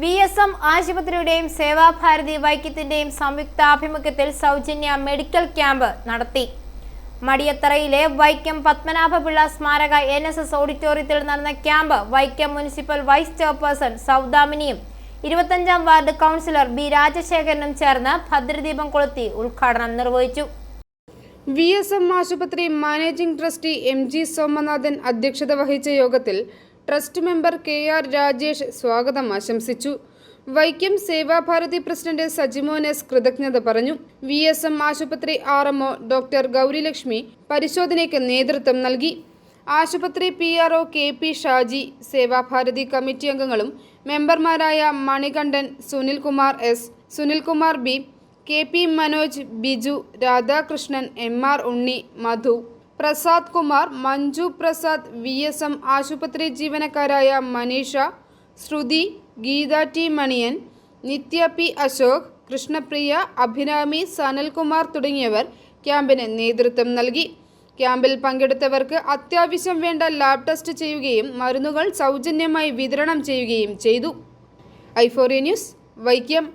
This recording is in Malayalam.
വി എസ് എം ആശുപത്രിയുടെയും സേവാഭാരതി വൈക്യത്തിന്റെയും സംയുക്താഭിമുഖ്യത്തിൽ സൗജന്യ മെഡിക്കൽ ക്യാമ്പ് നടത്തി. മടിയത്തറയിലെ വൈക്കം പത്മനാഭപിള്ള സ്മാരക എൻ എസ് എസ് ഓഡിറ്റോറിയത്തിൽ നടന്ന camp Vaikom municipal vice chairperson സൗദാമിനിയും ഇരുപത്തഞ്ചാം വാർഡ് കൗൺസിലർ ബി രാജശേഖരനും ചേർന്ന് ഭദ്രദീപം കൊളുത്തി ഉദ്ഘാടനം നിർവഹിച്ചു. വി എസ് എം ആശുപത്രി managing trustee M G Somanathan അധ്യക്ഷത വഹിച്ച യോഗത്തിൽ trust member K R Rajesh സ്വാഗതം ആശംസിച്ചു. വൈക്കം സേവാഭാരതി പ്രസിഡന്റ് സജിമോൻ എസ് കൃതജ്ഞത പറഞ്ഞു. വി എസ് എം ആശുപത്രി R M O doctor Gaurilakshmi പരിശോധനയ്ക്ക് നേതൃത്വം നൽകി. ആശുപത്രി P R O K P Shaji Sevabharati committee അംഗങ്ങളും മെമ്പർമാരായ Manikandan Sunilkumar S Sunilkumar B K P Manoj Biju Radhakrishnan M R Unni Madhu Prasad Kumar Manju Prasad V S M ആശുപത്രി ജീവനക്കാരായ മനീഷ ശ്രുതി ഗീത ടി മണിയൻ നിത്യ പി അശോക് കൃഷ്ണപ്രിയ അഭിരാമി സനൽകുമാർ തുടങ്ങിയവർ ക്യാമ്പിന് നേതൃത്വം നൽകി. ക്യാമ്പിൽ പങ്കെടുത്തവർക്ക് അത്യാവശ്യം വേണ്ട ലാബ് ടെസ്റ്റ് ചെയ്യുകയും മരുന്നുകൾ സൗജന്യമായി വിതരണം ചെയ്യുകയും ചെയ്തു. ഐഫോറിയ ന്യൂസ് വൈക്കം.